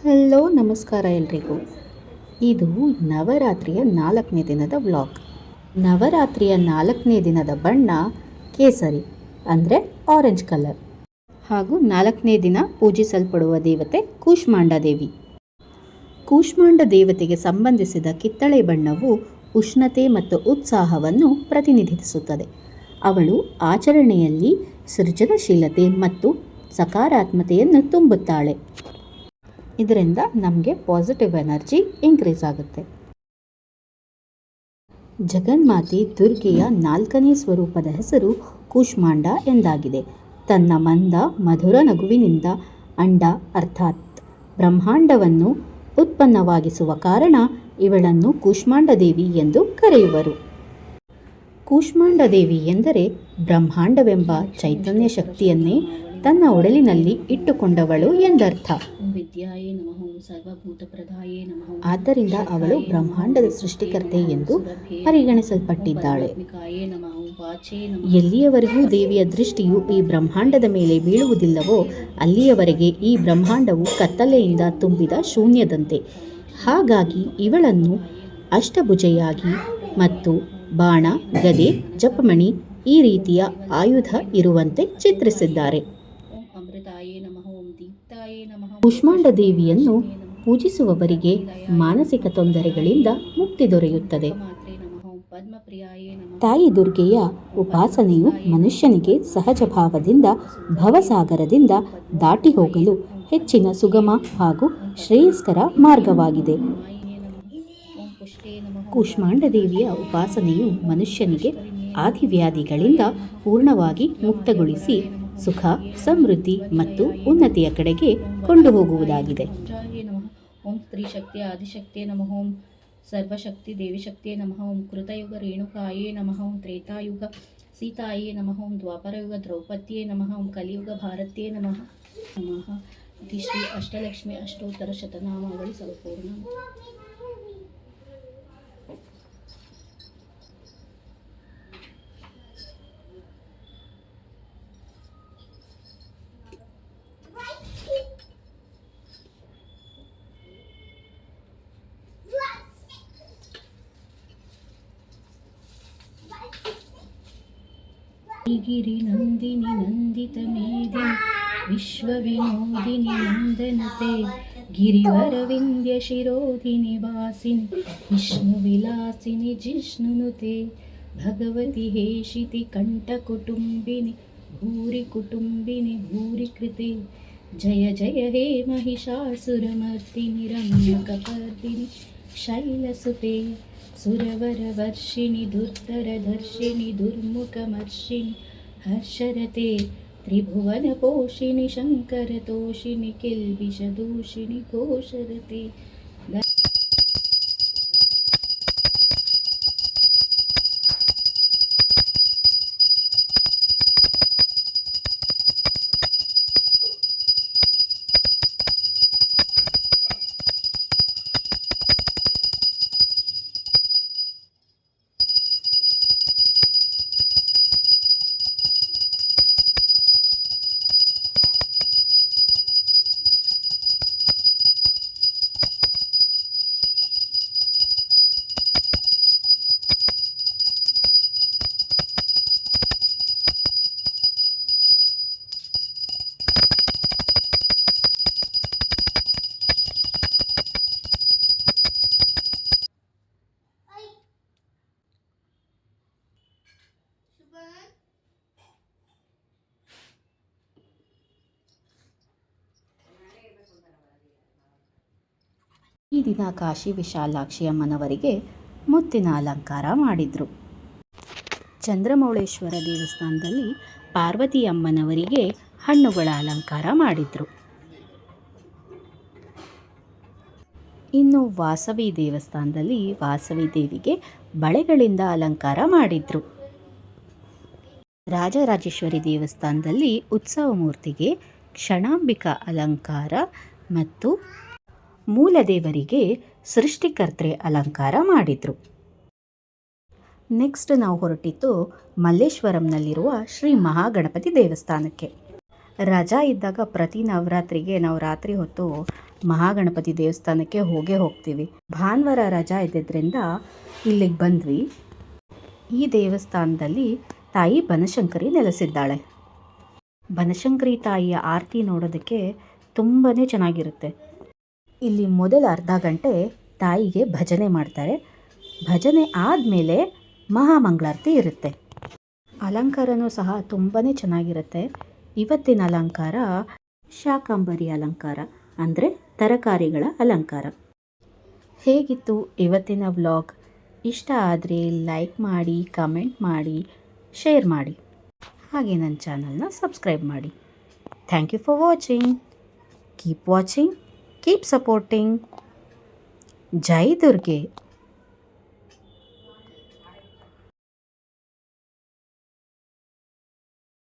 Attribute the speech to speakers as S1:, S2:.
S1: Hello, ನಮಸ್ಕಾರ ಎಲ್ರಿಗೂ. ಇದು ನವರಾತ್ರಿಯ ನಾಲ್ಕನೇ ದಿನದ ವ್ಲಾಗ್. ನವರಾತ್ರಿಯ ನಾಲ್ಕನೇ ದಿನದ ಬಣ್ಣ ಕೇಸರಿ, ಅಂದರೆ ಆರೆಂಜ್ ಕಲರ್ ಹಾಗೂ ನಾಲ್ಕನೇ ದಿನ ಪೂಜಿಸಲ್ಪಡುವ ದೇವತೆ ಕೂಷ್ಮಾಂಡ ದೇವಿ. ಕೂಷ್ಮಾಂಡ ದೇವತೆಗೆ ಸಂಬಂಧಿಸಿದ ಕಿತ್ತಳೆ ಬಣ್ಣವು ಉಷ್ಣತೆ ಮತ್ತು ಉತ್ಸಾಹವನ್ನು ಪ್ರತಿನಿಧಿಸುತ್ತದೆ. ಅವಳು ಆಚರಣೆಯಲ್ಲಿ ಸೃಜನಶೀಲತೆ ಮತ್ತು ಸಕಾರಾತ್ಮತೆಯನ್ನು ತುಂಬುತ್ತಾಳೆ. ಇದರಿಂದ ನಮಗೆ ಪಾಸಿಟಿವ್ ಎನರ್ಜಿ ಇನ್ಕ್ರೀಸ್ ಆಗುತ್ತೆ. ಜಗನ್ಮಾತೆ ದುರ್ಗೆಯ ನಾಲ್ಕನೇ ಸ್ವರೂಪದ ಹೆಸರು ಕೂಷ್ಮಾಂಡ ಎಂದಾಗಿದೆ. ತನ್ನ ಮಂದ ಮಧುರ ನಗುವಿನಿಂದ ಅಂಡ ಅರ್ಥಾತ್ ಬ್ರಹ್ಮಾಂಡವನ್ನು ಉತ್ಪನ್ನವಾಗಿಸುವ ಕಾರಣ ಇವಳನ್ನು ಕೂಷ್ಮಾಂಡ ದೇವಿ ಎಂದು ಕರೆಯುವರು. ಕೂಷ್ಮಾಂಡ ದೇವಿ ಎಂದರೆ ಬ್ರಹ್ಮಾಂಡವೆಂಬ ಚೈತನ್ಯ ಶಕ್ತಿಯನ್ನೇ ತನ್ನ ಒಡಲಿನಲ್ಲಿ ಇಟ್ಟುಕೊಂಡವಳು ಎಂದರ್ಥ.
S2: ವಿದ್ಯಾಯೇ ನಮಃ
S1: ಆದ್ದರಿಂದ ಅವಳು ಬ್ರಹ್ಮಾಂಡದ ಸೃಷ್ಟಿಕರ್ತೆ ಎಂದು ಪರಿಗಣಿಸಲ್ಪಟ್ಟಿದ್ದಾಳೆ. ಎಲ್ಲಿಯವರೆಗೂ ದೇವಿಯ ದೃಷ್ಟಿಯು ಈ ಬ್ರಹ್ಮಾಂಡದ ಮೇಲೆ ಬೀಳುವುದಿಲ್ಲವೋ ಅಲ್ಲಿಯವರೆಗೆ ಈ ಬ್ರಹ್ಮಾಂಡವು ಕತ್ತಲೆಯಿಂದ ತುಂಬಿದ ಶೂನ್ಯದಂತೆ. ಹಾಗಾಗಿ ಇವಳನ್ನು ಅಷ್ಟಭುಜೆಯಾಗಿ ಮತ್ತು ಬಾಣ ಗದೆ ಜಪಮಣಿ ಈ ರೀತಿಯ ಆಯುಧ ಇರುವಂತೆ ಚಿತ್ರಿಸಿದ್ದಾರೆ
S2: ಓಂ ಅಮೃತಾಯೇ ನಮಃ ಓಂ ದೀಪ್ತಾಯೇ ನಮಃ ಓಂ
S1: ಕೂಷ್ಮಾಂಡ ದೇವಿಯನ್ನು ಪೂಜಿಸುವವರಿಗೆ ಮಾನಸಿಕ ತೊಂದರೆಗಳಿಂದ ಮುಕ್ತಿ ದೊರೆಯುತ್ತದೆ. ತಾಯಿ ದುರ್ಗೆಯ ಉಪಾಸನೆಯು ಮನುಷ್ಯನಿಗೆ ಸಹಜ ಭಾವದಿಂದ ಭವಸಾಗರದಿಂದ ದಾಟಿ ಹೋಗಲು ಹೆಚ್ಚಿನ ಸುಗಮ ಹಾಗೂ ಶ್ರೇಯಸ್ಕರ ಮಾರ್ಗವಾಗಿದೆ.
S2: ಮಾಯಿನೇ ನಮಃ ಓಂ ಪುಷ್ಟೇ ನಮಃ ಓಂ
S1: ಕೂಷ್ಮಾಂಡ ದೇವಿಯ ಉಪಾಸನೆಯು ಮನುಷ್ಯನಿಗೆ ಆದಿವ್ಯಾಧಿಗಳಿಂದ ಪೂರ್ಣವಾಗಿ ಮುಕ್ತಗೊಳಿಸಿ ಸುಖ, ಸಮೃದ್ಧಿ ಮತ್ತು ಉನ್ನತಿಯ ಕಡೆಗೆ ಕೊಂಡು ಹೋಗುವುದಾಗಿದೆ.
S2: ಓಂ ಸ್ತ್ರೀ ಶಕ್ತಿ ಆದಿಶಕ್ತಿ ನಮಃ. ಓಂ ಸರ್ವಶಕ್ತಿ ದೇವಿಶಕ್ತಿಯೇ ನಮಃ. ಓಂ ಕೃತಯುಗ ರೇಣುಕಾಯೇ ನಮಃ. ಓಂ ತ್ರೇತಾಯುಗ ಸೀತಾಯೇ ನಮಃ. ಓಂ ದ್ವಾಪರಯುಗ ದ್ರೌಪದಿಯೇ ನಮಃ. ಓಂ ಕಲಿಯುಗ ಭಾರತೀಯೇ ನಮಃ. ನಮಃ. ಶ್ರೀ ಅಷ್ಟಲಕ್ಷ್ಮಿ ಅಷ್ಟೋತ್ತರ ಶತನಾಮಾವಳಿ ಸಂಪೂರ್ಣ. गिरिनन्दिनि नन्दितमेदिनि विश्वविनोदिनि नन्दनते गिरिवरविन्द्यशिरोधिनि वासिनि विष्णुविलासिनि जिष्णुनुते भगवति हेशिति कण्ठकुटुम्बिनि भूरि कुटुम्बिनि भूरि कृते जय जय हे महिषासुरमर्दिनि रम्यकपर्दिनि शैलसुते सुरवरवर्षिणि दुर्धरधर्षिणि दुर्मुखमर्षिणि हर्षरते त्रिभुवनपोषिणि शङ्करतोषिणि किल्बिषदूषिणि घोषरते
S1: ಈ ದಿನ ಕಾಶಿ ವಿಶಾಲಾಕ್ಷಿ ಅಮ್ಮನವರಿಗೆ ಮುತ್ತಿನ ಅಲಂಕಾರ ಮಾಡಿದರು. ಚಂದ್ರಮೌಳೇಶ್ವರ ದೇವಸ್ಥಾನದಲ್ಲಿ ಪಾರ್ವತಿ ಅಮ್ಮನವರಿಗೆ ಹಣ್ಣುಗಳ ಅಲಂಕಾರ ಮಾಡಿದರು. ಇನ್ನು ವಾಸವಿ ದೇವಸ್ಥಾನದಲ್ಲಿ ವಾಸವಿ ದೇವಿಗೆ ಬಳೆಗಳಿಂದ ಅಲಂಕಾರ ಮಾಡಿದ್ರು. ರಾಜರಾಜೇಶ್ವರಿ ದೇವಸ್ಥಾನದಲ್ಲಿ ಉತ್ಸವ ಮೂರ್ತಿಗೆ ಕ್ಷಣಾಂಬಿಕಾ ಅಲಂಕಾರ ಮತ್ತು ಮೂಲದೇವರಿಗೆ ಸೃಷ್ಟಿಕರ್ತ್ರೆ ಅಲಂಕಾರ ಮಾಡಿದರು. ನೆಕ್ಸ್ಟ್ ನಾವು ಹೊರಟಿದ್ದು ಮಲ್ಲೇಶ್ವರಂನಲ್ಲಿರುವ ಶ್ರೀ ಮಹಾಗಣಪತಿ ದೇವಸ್ಥಾನಕ್ಕೆ. ರಜಾ ಇದ್ದಾಗ ಪ್ರತಿ ನವರಾತ್ರಿಗೆ ನಾವು ರಾತ್ರಿ ಹೊತ್ತು ಮಹಾಗಣಪತಿ ದೇವಸ್ಥಾನಕ್ಕೆ ಹೋಗೇ ಹೋಗ್ತೀವಿ. ಭಾನುವಾರ ರಜಾ ಇದ್ದಿದ್ದರಿಂದ ಇಲ್ಲಿಗೆ ಬಂದ್ವಿ. ಈ ದೇವಸ್ಥಾನದಲ್ಲಿ ತಾಯಿ ಬನಶಂಕರಿ ನೆಲೆಸಿದ್ದಾಳೆ. ಬನಶಂಕರಿ ತಾಯಿಯ ಆರತಿ ನೋಡೋದಕ್ಕೆ ತುಂಬಾ ಚೆನ್ನಾಗಿರುತ್ತೆ. ಇಲ್ಲಿ ಮೊದಲ ಅರ್ಧ ಗಂಟೆ ತಾಯಿಗೆ ಭಜನೆ ಮಾಡ್ತಾರೆ. ಭಜನೆ ಆದಮೇಲೆ ಮಹಾಮಂಗಳಾರತಿ ಇರುತ್ತೆ. ಅಲಂಕಾರನೂ ಸಹ ತುಂಬಾ ಚೆನ್ನಾಗಿರುತ್ತೆ. ಇವತ್ತಿನ ಅಲಂಕಾರ ಶಾಕಾಂಬರಿ ಅಲಂಕಾರ, ಅಂದರೆ ತರಕಾರಿಗಳ ಅಲಂಕಾರ. ಹೇಗಿತ್ತು ಇವತ್ತಿನ ವ್ಲಾಗ್? ಇಷ್ಟ ಆದರೆ ಲೈಕ್ ಮಾಡಿ, ಕಮೆಂಟ್ ಮಾಡಿ, ಶೇರ್ ಮಾಡಿ. ಹಾಗೆ ನನ್ನ ಚಾನಲ್ನ ಸಬ್ಸ್ಕ್ರೈಬ್ ಮಾಡಿ. Thank you for watching. Keep watching. Keep supporting Jai Durge